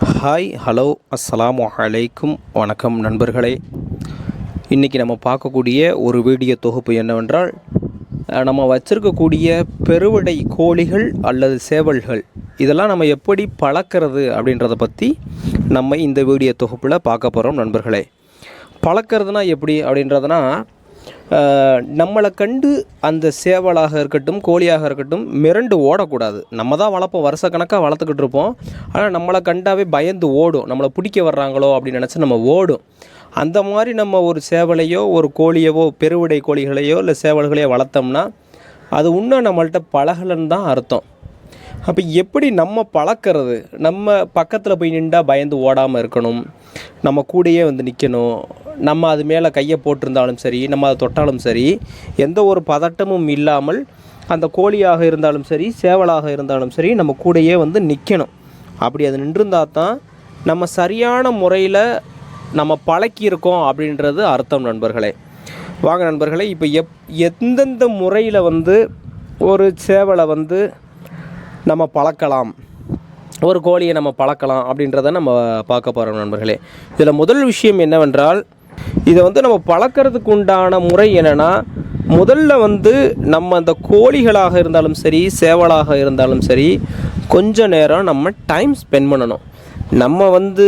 Hi hello அஸ்லாம் அலைக்கும் வணக்கம் நண்பர்களே. இன்றைக்கி நம்ம பார்க்கக்கூடிய ஒரு வீடியோ தொகுப்பு என்னவென்றால் நம்ம வச்சுருக்கக்கூடிய பெருவிடை கோழிகள் அல்லது சேவல்கள் இதெல்லாம் நம்ம எப்படி பழக்கிறது அப்படின்றத பற்றி நம்ம இந்த வீடியோ தொகுப்பில் பார்க்க போகிறோம் நண்பர்களே. பழக்கிறதுனா எப்படி அப்படின்றதுனா நம்மளை கண்டு அந்த சேவலாக இருக்கட்டும் கோழியாக இருக்கட்டும் மிரண்டு ஓடக்கூடாது. நம்ம தான் வளர்ப்போம். வருஷக்கணக்காக வளர்த்துக்கிட்டு இருப்போம். ஆனால் நம்மளை கண்டாவே பயந்து ஓடும். நம்மளை பிடிக்க வர்றாங்களோ அப்படின்னு நினச்சி நம்ம ஓடும். அந்த மாதிரி நம்ம ஒரு சேவலையோ ஒரு கோழியவோ பெருவிடை கோழிகளையோ இல்லை சேவல்களையோ வளர்த்தோம்னா அது இன்னும் நம்மள்கிட்ட பழகலன்னு தான் அர்த்தம். அப்போ எப்படி நம்ம பழக்கிறது? நம்ம பக்கத்தில் போய் நின்றா பயந்து ஓடாமல் இருக்கணும். நம்ம கூடயே வந்து நிற்கணும் நம்ம அது மேலே கையை போட்டிருந்தாலும் சரி நம்ம அதை தொட்டாலும் சரி எந்த ஒரு பதட்டமும் இல்லாமல் அந்த கோழியாக இருந்தாலும் சரி சேவலாக இருந்தாலும் சரி நம்ம கூடயே வந்து நிற்கணும் அப்படி அது நின்றுந்தா தான் நம்ம சரியான முறையில் நம்ம பழக்கியிருக்கோம் அப்படின்றது அர்த்தம் நண்பர்களே. வாங்க நண்பர்களே இப்போ எப் எந்தெந்த முறையில் வந்து ஒரு சேவலை வந்து நம்ம பழக்கலாம். ஒரு கோழியை நம்ம பழக்கலாம் அப்படின்றத நம்ம பார்க்க போகிறோம் நண்பர்களே. இதில் முதல் விஷயம் என்னவென்றால் இதை வந்து நம்ம பழக்கிறதுக்கு உண்டான முறை என்னென்னா முதல்ல வந்து நம்ம அந்த கோழிகளாக இருந்தாலும் சரி சேவலாக இருந்தாலும் சரி கொஞ்ச நேரம் நம்ம டைம் ஸ்பெண்ட் பண்ணணும். நம்ம வந்து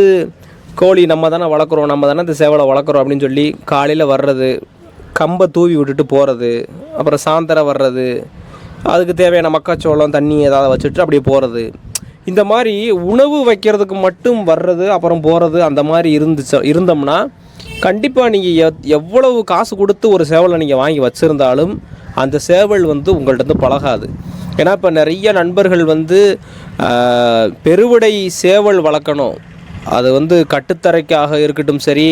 கோழி நம்ம தானே வளர்க்குறோம் நம்ம தானே இந்த சேவலை வளர்க்குறோம் அப்படின்னு சொல்லி காலையில் வர்றது கம்பை தூவி விட்டுட்டு போகிறது அப்புறம் சாயந்தரம் வர்றது அதுக்கு தேவையான மக்காச்சோளம் தண்ணி ஏதாவது வச்சுட்டு அப்படியே போகிறது இந்த மாதிரி உணவு வைக்கிறதுக்கு மட்டும் வர்றது அப்புறம் போகிறது அந்த மாதிரி இருந்துச்சு இருந்தோம்னா கண்டிப்பாக நீங்கள் எவ்வளவு காசு கொடுத்து ஒரு சேவலை நீங்கள் வாங்கி வச்சுருந்தாலும் அந்த சேவல் வந்து உங்கள்கிட்ட வந்து பழகாது. ஏன்னா இப்போ நிறைய நண்பர்கள் வந்து பெருவிடை சேவல் வளர்க்கணும். அது வந்து கட்டுத்தரைக்காக இருக்கட்டும் சரி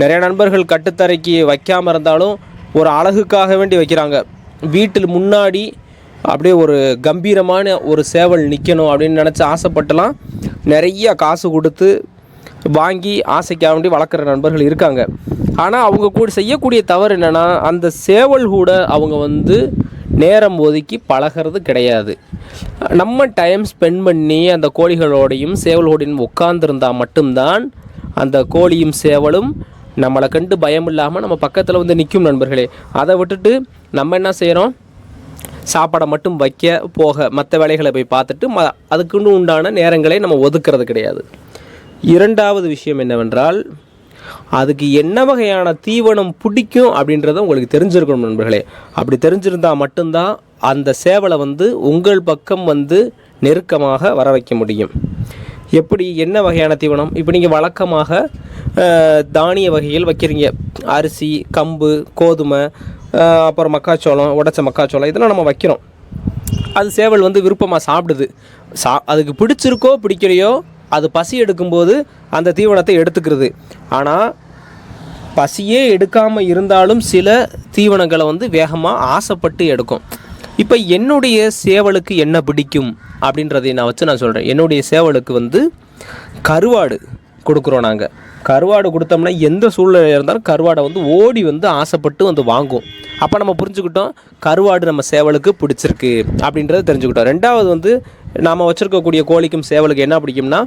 நிறைய நண்பர்கள் கட்டுத்தரைக்கு வைக்காமல் இருந்தாலும் ஒரு அழகுக்காக வேண்டி வைக்கிறாங்க. வீட்டில் முன்னாடி அப்படியே ஒரு கம்பீரமான ஒரு சேவல் நிற்கணும் அப்படின்னு நினச்சி ஆசைப்பட்டலாம் நிறைய காசு கொடுத்து வாங்கி ஆசைக்காக வேண்டி வளர்க்குற நண்பர்கள் இருக்காங்க. ஆனால் அவங்க கூட செய்யக்கூடிய தவறு என்னென்னா அந்த சேவல் கூட அவங்க வந்து நேரம் ஒதுக்கி பழகிறது கிடையாது. நம்ம டைம் ஸ்பெண்ட் பண்ணி அந்த கோழிகளோடையும் சேவலோடையும் உட்காந்துருந்தால் மட்டும்தான் அந்த கோழியும் சேவலும் நம்மளை கண்டு பயம் இல்லாமல் நம்ம பக்கத்தில் வந்து நிற்கும் நண்பர்களே. அதை விட்டுட்டு நம்ம என்ன செய்கிறோம் சாப்பாடை மட்டும் வைக்க போக மற்ற வேலைகளை போய் பார்த்துட்டு ம அதுக்குன்னு உண்டான நேரங்களை நம்ம ஒதுக்கிறது கிடையாது. இரண்டாவது விஷயம் என்னவென்றால் அதுக்கு என்ன வகையான தீவனம் பிடிக்கும் அப்படின்றத உங்களுக்கு தெரிஞ்சிருக்கணும் நண்பர்களே. அப்படி தெரிஞ்சிருந்தால் மட்டும்தான் அந்த சேவலை வந்து உங்கள் பக்கம் வந்து நெருக்கமாக வர வைக்க முடியும். எப்படி என்ன வகையான தீவனம்? இப்போ நீங்கள் வழக்கமாக தானிய வகைகள் வைக்கிறீங்க. அரிசி கம்பு கோதுமை அப்புறம் மக்காச்சோளம் உடைச்ச மக்காச்சோளம் இதெல்லாம் நம்ம வைக்கிறோம். அது சேவல் வந்து விருப்பமாக சாப்பிடுது. சா அதுக்கு பிடிச்சிருக்கோ பிடிக்கலையோ அது பசி எடுக்கும்போது அந்த தீவனத்தை எடுத்துக்கிறது. ஆனால் பசியே எடுக்காமல் இருந்தாலும் சில தீவனங்களை வந்து வேகமாக ஆசைப்பட்டு எடுக்கும். இப்போ என்னுடைய சேவலுக்கு என்ன பிடிக்கும் அப்படின்றதை நான் வச்சு நான் சொல்கிறேன் என்னுடைய சேவலுக்கு வந்து கருவாடு. கொடுக்குறோம் நாங்கள் கருவாடு கொடுத்தோம்னா எந்த சூழ்நிலையில் இருந்தாலும் கருவாடை வந்து ஓடி வந்து ஆசைப்பட்டு வந்து வாங்கும். அப்போ நம்ம புரிஞ்சுக்கிட்டோம் கருவாடு நம்ம சேவலுக்கு பிடிச்சிருக்கு அப்படின்றத தெரிஞ்சுக்கிட்டோம். ரெண்டாவது வந்து நாம் வச்சுருக்கக்கூடிய கோழிக்கும் சேவலுக்கு என்ன பிடிக்கும்னா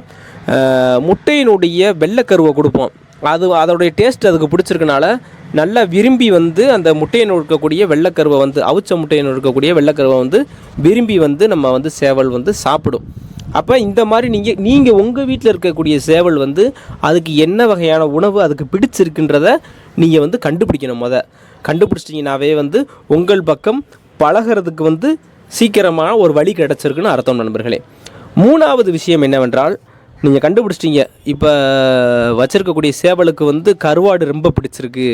முட்டையினுடைய வெள்ளைக்கருவை கொடுப்போம். அது அதோடைய டேஸ்ட் அதுக்கு பிடிச்சிருக்கனால நல்லா விரும்பி வந்து அந்த முட்டையில் இருக்கக்கூடிய வெள்ளைக்கருவை வந்து அவிச்ச முட்டையினு இருக்கக்கூடிய வெள்ளைக்கருவை வந்து விரும்பி வந்து நம்ம வந்து சேவல் வந்து சாப்பிடும். அப்போ இந்த மாதிரி நீங்கள் நீங்கள் உங்கள் வீட்டில் இருக்கக்கூடிய சேவல் வந்து அதுக்கு என்ன வகையான உணவு அதுக்கு பிடிச்சிருக்குன்றத நீங்கள் வந்து கண்டுபிடிக்கணும் முத. கண்டுபிடிச்சிட்டிங்கனாவே வந்து உங்கள் பக்கம் பழகிறதுக்கு வந்து சீக்கிரமான ஒரு வழி கிடச்சிருக்குன்னு அர்த்தம் நண்பர்களே. மூணாவது விஷயம் என்னவென்றால் நீங்கள் கண்டுபிடிச்சிட்டீங்க. இப்போ வச்சிருக்கக்கூடிய சேவலுக்கு வந்து கருவாடு ரொம்ப பிடிச்சிருக்கு.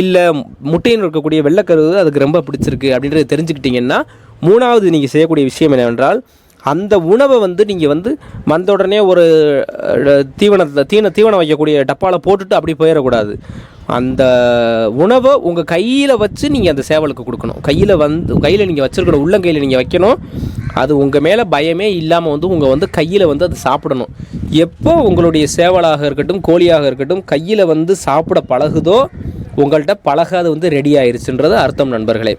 இல்லை முட்டையில் இருக்கக்கூடிய வெள்ளைக்கருவு அதுக்கு ரொம்ப பிடிச்சிருக்கு அப்படின்றத தெரிஞ்சுக்கிட்டிங்கன்னா மூணாவது நீங்கள் செய்யக்கூடிய விஷயம் என்னவென்றால் அந்த உணவை வந்து நீங்கள் வந்து வந்த உடனே ஒரு தீவனத்தை தீன தீவனம் வைக்கக்கூடிய டப்பாவில் போட்டுட்டு அப்படி போயிடக்கூடாது அந்த உணவை உங்கள் கையில் வச்சு நீங்கள் அந்த சேவலுக்கு கொடுக்கணும். கையில் வந்து கையில் நீங்கள் வச்சுருக்கணும் உள்ளங்கையில் நீங்கள் வைக்கணும். அது உங்கள் மேலே பயமே இல்லாமல் வந்து உங்கள் வந்து கையில் வந்து அது சாப்பிடணும். எப்போ உங்களுடைய சேவலாக இருக்கட்டும் கோழியாக இருக்கட்டும் கையில் வந்து சாப்பிட பழகுதோ உங்கள்கிட்ட பழகாது வந்து ரெடி ஆயிடுச்சுன்றது அர்த்தம் நண்பர்களே.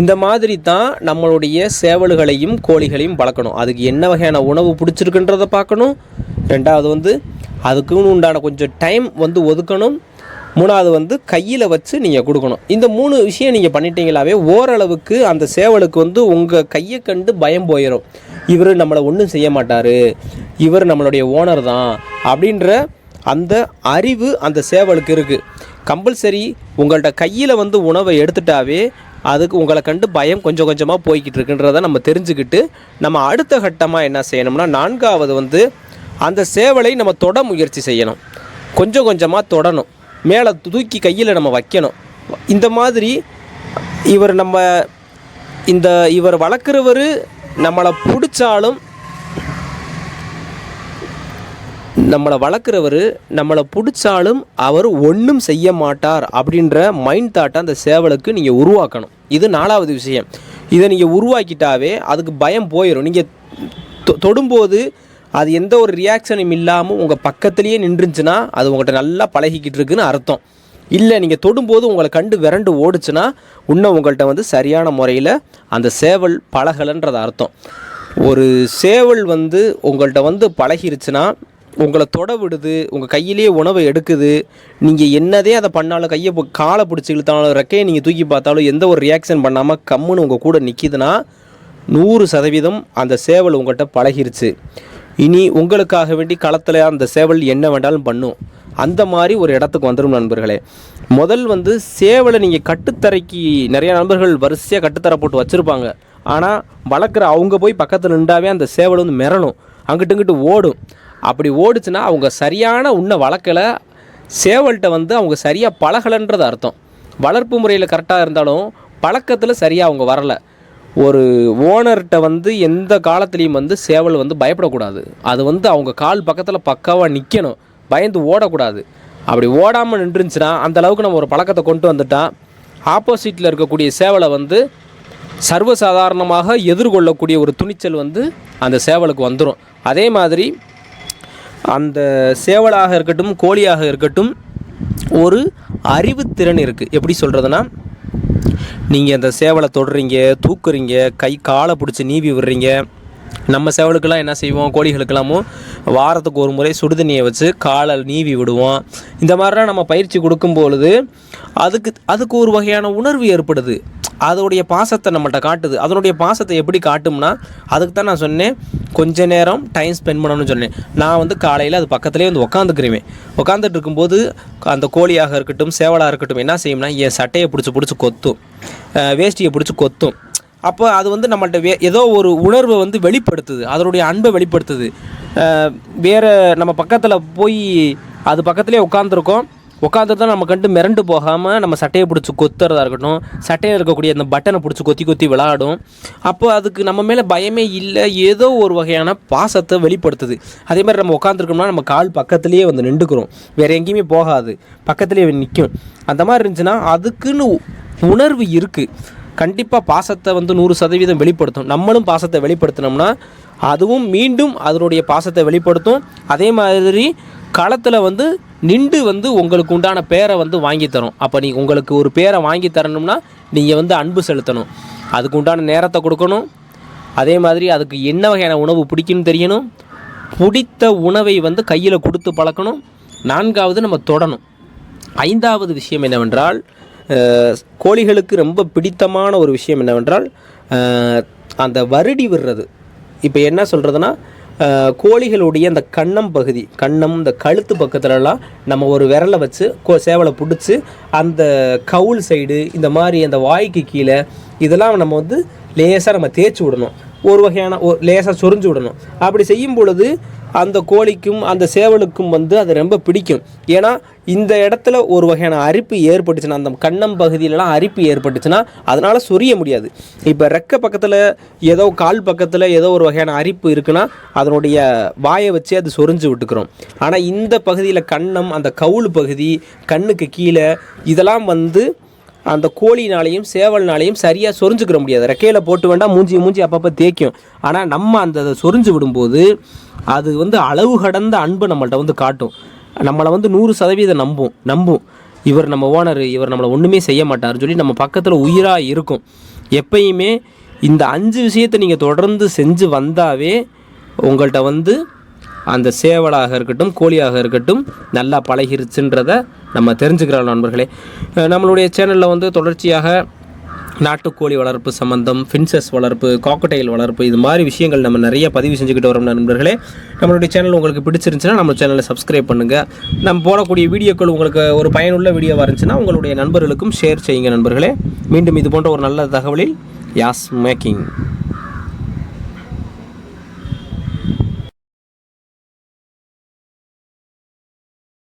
இந்த மாதிரி தான் நம்மளுடைய சேவல்களையும் கோழிகளையும் வளர்க்கணும். அதுக்கு என்ன வகையான உணவு பிடிச்சிருக்குன்றதை பார்க்கணும். ரெண்டாவது வந்து அதுக்குன்னு உண்டான கொஞ்சம் டைம் வந்து ஒதுக்கணும். மூணாவது வந்து கையில் வச்சு நீங்கள் கொடுக்கணும். இந்த மூணு விஷயம் நீங்கள் பண்ணிட்டீங்களாவே ஓரளவுக்கு அந்த சேவலுக்கு வந்து உங்கள் கையை கண்டு பயம் போயிடும் இவர் நம்மளை ஒன்றும் செய்ய மாட்டார். இவர் நம்மளுடைய ஓனர் தான். அப்படின்ற அந்த அறிவு அந்த சேவலுக்கு இருக்குது கம்பல்சரி உங்கள்கிட்ட கையில் வந்து உணவை எடுத்துட்டாவே அதுக்கு உங்களை கண்டு பயம் கொஞ்சம் கொஞ்சமாக போய்கிட்டு இருக்குன்றதை நம்ம தெரிஞ்சுக்கிட்டு நம்ம அடுத்த கட்டமாக என்ன செய்யணும்னா நான்காவது வந்து அந்த சேவலை நம்ம தொட முயற்சி செய்யணும். கொஞ்சம் கொஞ்சமாக தொடணும். மேலே தூக்கி கையில் நம்ம வைக்கணும். இந்த மாதிரி இவர் நம்ம இந்த இவர் வளர்க்குறவர் நம்மளை பிடிச்சாலும் நம்மளை வளர்க்குறவர் நம்மளை பிடிச்சாலும் அவர் ஒன்றும் செய்ய மாட்டார் அப்படின்ற மைண்ட் தாட்டை அந்த சேவலுக்கு நீங்கள் உருவாக்கணும். இது நாலாவது விஷயம். இதை நீங்கள் உருவாக்கிட்டாவே அதுக்கு பயம் போயிடும் நீங்கள் தொ- தொடும்போது அது எந்த ஒரு ரியாக்ஷனும் இல்லாமல் உங்கள் பக்கத்துலேயே நின்றுச்சுன்னா அது உங்கள்கிட்ட நல்லா பழகிக்கிட்டு இருக்குன்னு அர்த்தம். இல்லை நீங்கள் தொடும்போது உங்களை கண்டு விரண்டு ஓடுச்சுன்னா இன்னும் உங்கள்கிட்ட வந்து சரியான முறையில் அந்த சேவல் பழகலைன்றது அர்த்தம். ஒரு சேவல் வந்து உங்கள்கிட்ட வந்து பழகிருச்சுன்னா உங்களை தொட விடுது உங்கள் கையிலேயே உணவை எடுக்குது நீங்கள் என்னதே அதை பண்ணாலும் கையை பு- காலை பிடிச்சி இழுத்தாலும் ரெக்கையை நீங்கள் தூக்கி பார்த்தாலும் எந்த ஒரு ரியாக்ஷன் பண்ணாமல் கம்முன்னு உங்கள் கூட நிற்கிதுன்னா நூறு சதவீதம் அந்த சேவல் உங்கள்கிட்ட பழகிருச்சு. இனி உங்களுக்காக வேண்டி களத்தில் அந்த சேவல் என்ன வேண்டாலும் பண்ணும். அந்த மாதிரி ஒரு இடத்துக்கு வந்துடும் நண்பர்களே. முதல் வந்து சேவலை நீங்கள் கட்டுத்தரைக்கு நிறைய நண்பர்கள் வரிசையாக கட்டுத்தர போட்டு வச்சுருப்பாங்க. ஆனால் வளர்க்குற அவங்க போய் பக்கத்தில் நின்றாவே அந்த சேவல் வந்து மிரணும் அங்கிட்டு இங்கிட்டு ஓடும். அப்படி ஓடுச்சுன்னா அவங்க சரியான உன்ன வளர்க்கலை சேவல்கிட்ட வந்து அவங்க சரியாக பழகலைன்றது அர்த்தம். வளர்ப்பு முறையில் கரெக்டாக இருந்தாலும் பழக்கத்தில் சரியாக அவங்க வரலை. ஒரு ஓனர்கிட்ட வந்து எந்த காலத்துலேயும் வந்து சேவல் வந்து பயப்படக்கூடாது. அது வந்து அவங்க கால் பக்கத்தில் பக்காவாக நிற்கணும் பயந்து ஓடக்கூடாது. அப்படி ஓடாமல் நின்றுச்சுன்னா அந்தளவுக்கு நம்ம ஒரு பழக்கத்தை கொண்டு வந்துட்டால் ஆப்போசிட்டில் இருக்கக்கூடிய சேவலை வந்து சர்வசாதாரணமாக எதிர்கொள்ளக்கூடிய ஒரு துணிச்சல் வந்து அந்த சேவலுக்கு வந்துடும் அதே மாதிரி அந்த சேவலாக இருக்கட்டும் கோழியாக இருக்கட்டும் ஒரு அறிவுத்திறன் இருக்குது எப்படி சொல்கிறதுனா நீங்கள் அந்த சேவலை தொடுறீங்க தூக்குறீங்க கை காலை பிடிச்சி நீவி விடுறீங்க. நம்ம சேவலுக்கெல்லாம் என்ன செய்வோம்? கோழிகளுக்கெல்லாமும் வாரத்துக்கு ஒரு முறை சுடுதண்ணியை வச்சு காலை நீவி விடுவோம். இந்த மாதிரிலாம் நம்ம பயிற்சி கொடுக்கும் பொழுது அதுக்கு அதுக்கு ஒரு வகையான உணர்வு ஏற்படுது. அதோடைய பாசத்தை நம்மள்கிட்ட காட்டுது. அதனுடைய பாசத்தை எப்படி காட்டும்னா அதுக்கு தான் நான் சொன்னேன் கொஞ்ச நேரம் டைம் ஸ்பெண்ட் பண்ணணும்னு சொன்னேன். நான் வந்து காலையில் அது பக்கத்துலேயே வந்து உட்காந்துக்கிறேன் உட்காந்துட்டு இருக்கும்போது அந்த கோழியாக இருக்கட்டும் சேவலாக இருக்கட்டும் என்ன செய்யும்னா என் சட்டையை பிடிச்சி பிடிச்சி கொத்தும். வேஷ்டியை பிடிச்சி கொத்தும். அப்போ அது வந்து நம்மள்ட்ட வே ஏதோ ஒரு உணர்வை வந்து வெளிப்படுத்துது. அதனுடைய அன்பை வெளிப்படுத்துது. வேறு வேற நம்ம பக்கத்தில் போய் அது பக்கத்துலேயே உட்காந்துருக்கோம் உட்காந்து தான் நம்ம கண்டு மிரண்டு போகாமல் நம்ம சட்டையை பிடிச்சி கொத்துறதா இருக்கட்டும் சட்டையில் இருக்கக்கூடிய அந்த பட்டனை பிடிச்சி கொத்தி கொத்தி விளாடும் அப்போ அதுக்கு நம்ம மேலே பயமே இல்லை ஏதோ ஒரு வகையான பாசத்தை வெளிப்படுத்துது. அதே மாதிரி நம்ம உட்காந்துருக்கோம்னா நம்ம கால் பக்கத்துலேயே வந்து நின்றுக்கிறோம். வேறு எங்கேயுமே போகாது. பக்கத்துலேயே நிற்கும் அந்த மாதிரி இருந்துச்சுன்னா அதுக்குன்னு உணர்வு இருக்குது கண்டிப்பாக பாசத்தை வந்து நூறு சதவீதம் வெளிப்படுத்தும். நம்மளும் பாசத்தை வெளிப்படுத்தினோம்னா அதுவும் மீண்டும் அதனுடைய பாசத்தை வெளிப்படுத்தும். அதே மாதிரி களத்தில் வந்து நின்று வந்து உங்களுக்கு உண்டான பேரை வந்து வாங்கி தரும். அப்போ நீ உங்களுக்கு ஒரு பேரை வாங்கி தரணும்னா நீங்கள் வந்து அன்பு செலுத்தணும். அதுக்கு உண்டான நேரத்தை கொடுக்கணும். அதே மாதிரி அதுக்கு என்ன வகையான உணவு பிடிக்குன்னு தெரியணும். பிடித்த உணவை வந்து கையில் கொடுத்து பழக்கணும். நான்காவது நம்ம தொடணும். ஐந்தாவது விஷயம் என்னவென்றால் கோழிகளுக்கு ரொம்ப பிடித்தமான ஒரு விஷயம் என்னவென்றால் அந்த வருடி விடுறது. இப்போ என்ன சொல்கிறதுனா கோழிகளுடைய அந்த கண்ணம் பகுதி கண்ணம் இந்த கழுத்து பக்கத்துலலாம் நம்ம ஒரு விரலை வச்சு கோ சேவலை பிடிச்சி அந்த கவுல் சைடு இந்த மாதிரி அந்த வாய்க்கு கீழே இதெல்லாம் நம்ம வந்து லேசாக நம்ம தேய்ச்சி விடணும். ஒரு வகையான ஒரு லேசாக சொரிஞ்சு விடணும். அப்படி செய்யும் பொழுது அந்த கோழிக்கும் அந்த சேவலுக்கும் வந்து அது ரொம்ப பிடிக்கும். ஏன்னா இந்த இடத்துல ஒரு வகையான அரிப்பு ஏற்பட்டுச்சுன்னா அந்த கண்ணம் பகுதியிலலாம் அரிப்பு ஏற்பட்டுச்சுன்னா அதனால் சொரிய முடியாது. இப்போ ரெக்க பக்கத்தில் ஏதோ கால் பக்கத்தில் ஏதோ ஒரு வகையான அரிப்பு இருக்குன்னா அதனுடைய வாயை வச்சு அது சொரிஞ்சு விட்டுக்கிறோம். ஆனால் இந்த பகுதியில் கன்னம் அந்த கவுள் பகுதி கண்ணுக்கு கீழே இதெல்லாம் வந்து அந்த கோழினாலையும் சேவல்னாலையும் சரியாக சொரிஞ்சுக்கிற முடியாது. ரெக்கையில் போட்டு வேண்டாம் மூஞ்சி மூஞ்சி அப்பப்போ தேய்க்கும். ஆனால் நம்ம அந்த சொரிஞ்சு விடும்போது அது வந்து அளவு கடந்த அன்பு நம்மள்கிட்ட வந்து காட்டும். நம்மளை வந்து நூறு சதவீதம் நம்பும் நம்பும். இவர் நம்ம ஓனர் இவர் நம்மளை ஒன்றுமே செய்ய மாட்டார்னு சொல்லி நம்ம பக்கத்தில் உயிராக இருக்கும். எப்பயுமே இந்த அஞ்சு விஷயத்தை நீங்கள் தொடர்ந்து செஞ்சு வந்தாவே உங்கள்கிட்ட வந்து அந்த சேவலாக இருக்கட்டும் கோழியாக இருக்கட்டும் நல்லா பழகிருச்சுன்றதை நம்ம தெரிஞ்சுக்கிறோம் நண்பர்களே. நம்மளுடைய சேனலில் வந்து தொடர்ச்சியாக நாட்டுக்கோழி வளர்ப்பு சம்பந்தம் ஃபின்சஸ் வளர்ப்பு காக்கடைல் வளர்ப்பு இது மாதிரி விஷயங்கள் நம்ம நிறைய பதிவு செஞ்சுக்கிட்டு வரோம் நண்பர்களே. நம்மளுடைய சேனல் உங்களுக்கு பிடிச்சிருந்துச்சுன்னா நம்ம சேனலை சப்ஸ்கிரைப் பண்ணுங்கள் நம்ம போடக்கூடிய வீடியோக்கள் உங்களுக்கு ஒரு பயனுள்ள வீடியோவாக இருந்துச்சுன்னா உங்களுடைய நண்பர்களுக்கும் ஷேர் செய்யுங்க நண்பர்களே. மீண்டும் இது போன்ற ஒரு நல்ல தகவலில் யாஸ் மேக்கிங்